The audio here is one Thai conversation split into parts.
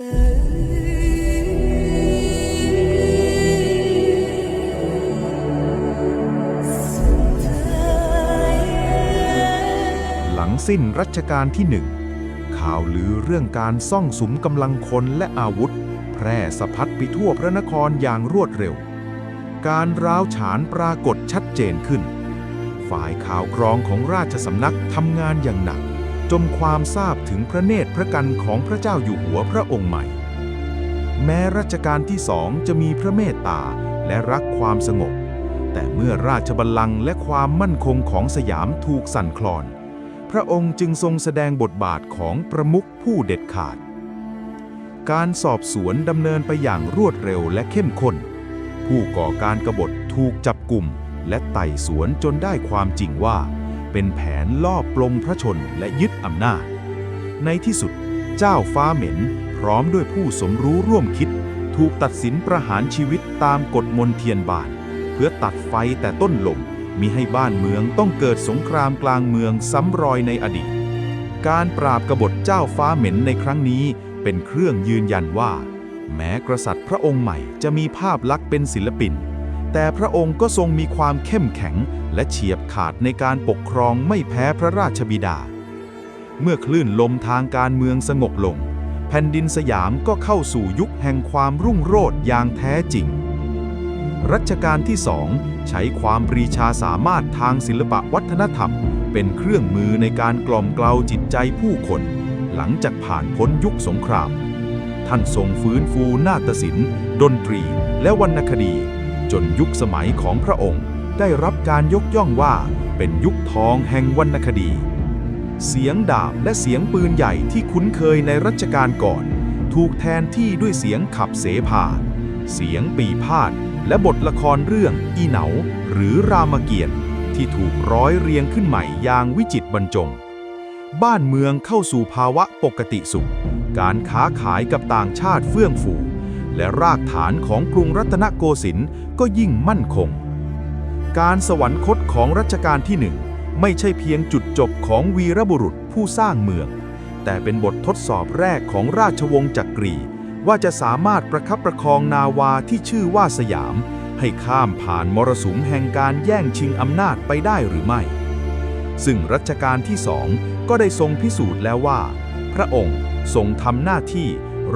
หลังสิ้นรัชกาลที่หนึ่งข่าวลือเรื่องการซ่องสุมกำลังคนและอาวุธ แพร่สะพัดไปทั่วพระนครอย่างรวดเร็ว การร้าวฉานปรากฏชัดเจนขึ้น ฝ่ายข่าวกรองของราชสำนักทำงานอย่างหนัก จนความทราบถึงพระเนตรพระกันของพระเจ้าอยู่หัวพระองค์ใหม่ แม้รัชกาลที่สองจะมีพระเมตตาและรักความสงบ แต่เมื่อราชบัลลังก์และความมั่นคงของสยามถูกสั่นคลอน พระองค์จึงทรงแสดงบทบาทของประมุขผู้เด็ดขาด การสอบสวนดำเนินไปอย่างรวดเร็วและเข้มข้น ผู้ก่อการกบฏถูกจับกลุ่มและไต่สวนจนได้ความจริงว่า เป็นแผนลอบปลงพระชนและยึดอำนาจ ในที่สุด เจ้าฟ้าเหม็น พร้อมด้วยผู้สมรู้ร่วมคิด ถูกตัดสินประหารชีวิตตามกฎมนเทียนบาน เพื่อตัดไฟแต่ต้นลมมิให้บ้านเมืองต้องเกิดสงครามกลางเมืองซ้ำรอยในอดีต การปราบกบฏเจ้าฟ้าเหม็นในครั้งนี้เป็นเครื่องยืนยันว่า แม้กษัตริย์พระองค์ใหม่จะมีภาพลักษณ์เป็นศิลปิน แต่พระองค์ก็ทรงมีความเข้มแข็ง และเฉียบขาดในการปกครองไม่แพ้พระราชบิดา เมื่อคลื่นลมทางการเมืองสงบลง แผ่นดินสยามก็เข้าสู่ยุคแห่งความรุ่งโรจน์อย่างแท้จริง รัชกาลที่สองใช้ความปรีชาสามารถทางศิลปะวัฒนธรรม เป็นเครื่องมือในการกล่อมเกลาจิตใจผู้คน หลังจากผ่านพ้นยุคสงคราม ท่านทรงฟื้นฟูนาฏศิลป์ ดนตรี และวรรณคดี จนยุคสมัยของพระองค์ได้รับการยกย่องว่าเป็นยุคทองแห่งวรรณคดี เสียงดาบและเสียงปืนใหญ่ที่คุ้นเคยในรัชกาลก่อน ถูกแทนที่ด้วยเสียงขับเสพาเสียงปีพาดและบทละครเรื่องอีเหนาหรือรามเกียรติ์ที่ถูกร้อยเรียงขึ้นใหม่อย่างวิจิตรบรรจง บ้านเมืองเข้าสู่ภาวะปกติสุข การค้าขายกับต่างชาติเฟื่องฟู และรากฐานของกรุงรัตนโกสินทร์ก็ยิ่งมั่นคง การสวรรคตของรัชกาลที่หนึ่งไม่ใช่เพียงจุดจบของวีรบุรุษผู้สร้างเมือง แต่เป็นบททดสอบแรกของราชวงศ์จักรี ว่าจะสามารถประคับประคองนาวาที่ชื่อว่าสยาม ให้ข้ามผ่านมรสุมแห่งการแย่งชิงอำนาจไปได้หรือไม่ ซึ่งรัชกาลที่สองก็ได้ทรงพิสูจน์แล้วว่า พระองค์ทรงทำหน้าที่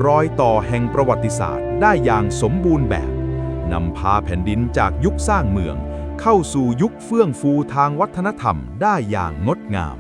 รอยต่อแห่งประวัติศาสตร์ได้อย่างสมบูรณ์แบบ นำพาแผ่นดินจากยุคสร้างเมือง เข้าสู่ยุคเฟื่องฟูทางวัฒนธรรมได้อย่างงดงาม